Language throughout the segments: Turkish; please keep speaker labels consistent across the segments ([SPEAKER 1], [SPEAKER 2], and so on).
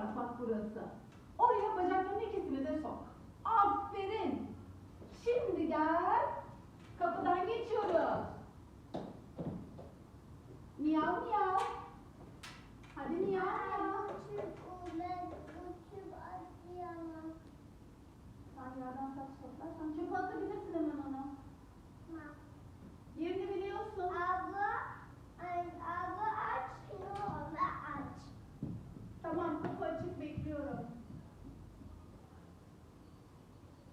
[SPEAKER 1] var bak burası. Oraya bacakların ikisini de sok. Aferin. Şimdi gel. Kapıdan geçiyoruz. Miyav miyav. Hadi miyav miyav. Sen yerden taş toplarsan çöpe atabilirsin hemen onu. Yerini biliyorsun. Tamam kapı açık bekliyorum.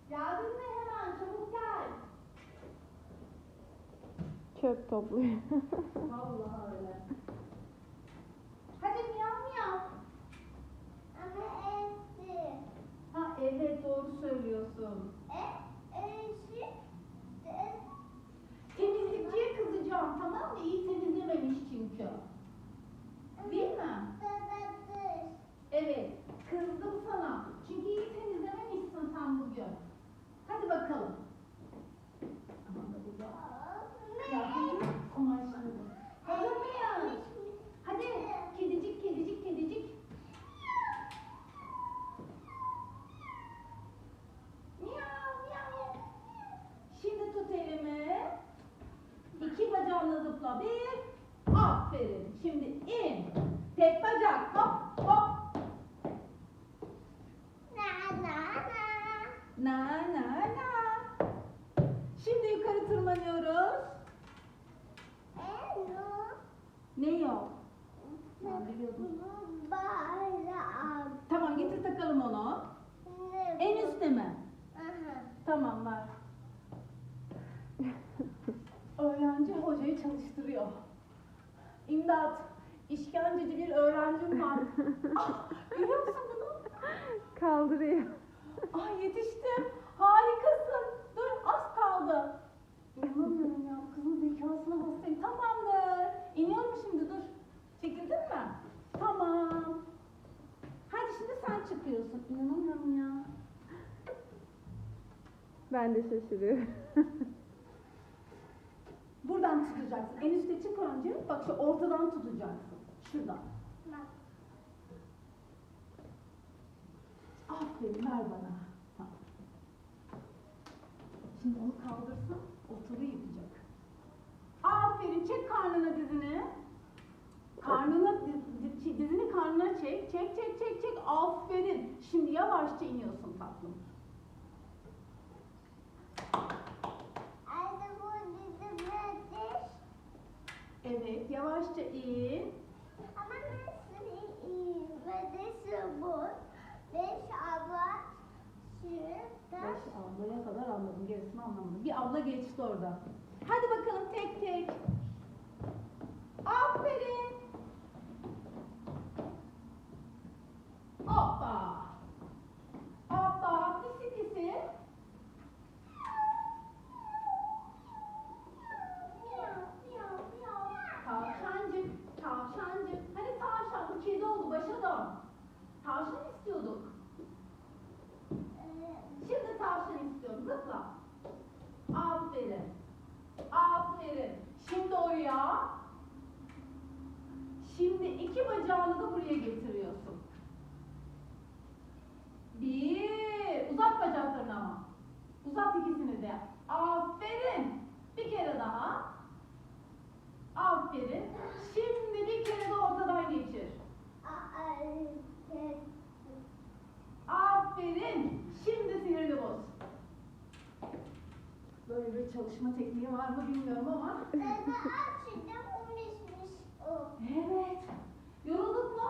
[SPEAKER 1] Geldin mi hemen çabuk gel.
[SPEAKER 2] Çöp topluyor.
[SPEAKER 1] Vallahi öyle. Hadi miyav miyav. Ha evet doğru söylüyorsun. Temizlikçiye kızacağım tamam mı? İyi temizlememiş çünkü. Değil mi? Evet, kızdım sana. Çünkü iyi temizlememişsin sen bugün. Hadi bakalım. Ne yok? Ben biliyordum. Tamam getir takalım onu. En üstte mi? Tamam var. Öğrenci hocayı çalıştırıyor. İmdat. İşkenceci bir öğrencim var. ah, görüyor musun bunu?
[SPEAKER 2] Kaldırıyor.
[SPEAKER 1] Ay yetiştim. Harikasın. Dur az kaldı. İnanamıyorum ya. bu Kızın zekasına hastayım. Tamamdır. İniyorum şimdi dur. Çekildin mi? Tamam. Hadi şimdi sen çıkıyorsun. İnanamıyorum ya.
[SPEAKER 2] Ben de şaşırıyorum.
[SPEAKER 1] Buradan tutacaksın. En üstte çık önce. Bak şu ortadan tutacaksın. Şuradan. Aferin ver bana. Tamam. Şimdi onu kaldırsın. Oturuyor yapacak. Aferin. Çek karnına dizini. Karnına diz- diz- şey, dizini karnına çek. Çek çek çek çek. Aferin. Şimdi yavaşça iniyorsun tatlım. Evet, yavaşça in. Beş ablaya kadar anladım. Gerisini anlamadım. Bir abla geçti orada. Hadi bakalım tek tek. Aferin. Aferin. Aferin. Şimdi oraya. Şimdi iki bacağını da buraya getiriyorsun. Bir. Uzat bacaklarını ama. Uzat ikisini de. Aferin. Bir kere daha. Aferin. Şimdi bir kere de ortadan geçir. Aferin. Böyle bir çalışma tekniği var mı bilmiyorum ama. Evet. Yorulduk mu?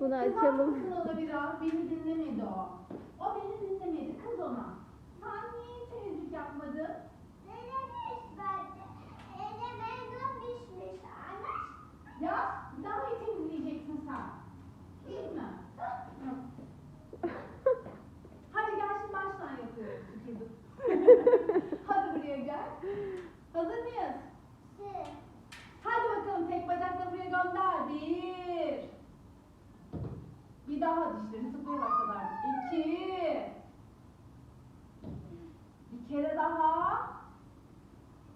[SPEAKER 2] Bunu
[SPEAKER 1] Kızar
[SPEAKER 2] açalım.
[SPEAKER 1] mısın ona biraz? Beni dinlemedi o. O Biraz dişlerini sıklayarak. İki. Bir kere daha.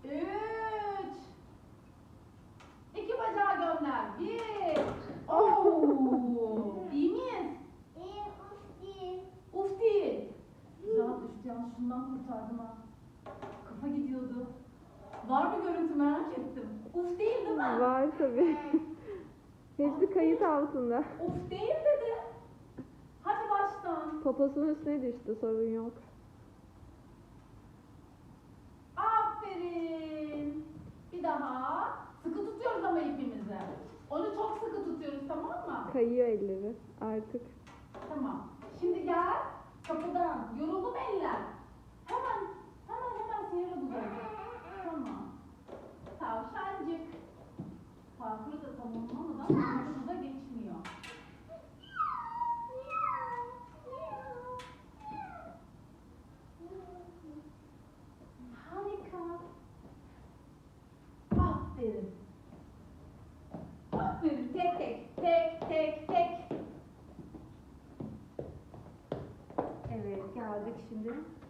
[SPEAKER 1] Üç. İki bacağı gömler. Bir. Oo. İyi miyiz? İyi. Uf değil. Uf değil. Ya üf yalnız şundan kurtardım ha. Kafa gidiyordu. Var mı görüntü merak ettim. Uf değil değil mi?
[SPEAKER 2] Var tabii. Hepsi kayıt altında.
[SPEAKER 1] Of değil dedi yapıyorsun?
[SPEAKER 2] Poposunun üstüne düştü sorun yok.
[SPEAKER 1] Aferin. Bir daha. Sıkı tutuyoruz ama ipimizi. Onu çok sıkı tutuyoruz tamam mı?
[SPEAKER 2] Kayıyor elleri artık.
[SPEAKER 1] Tamam. şimdi.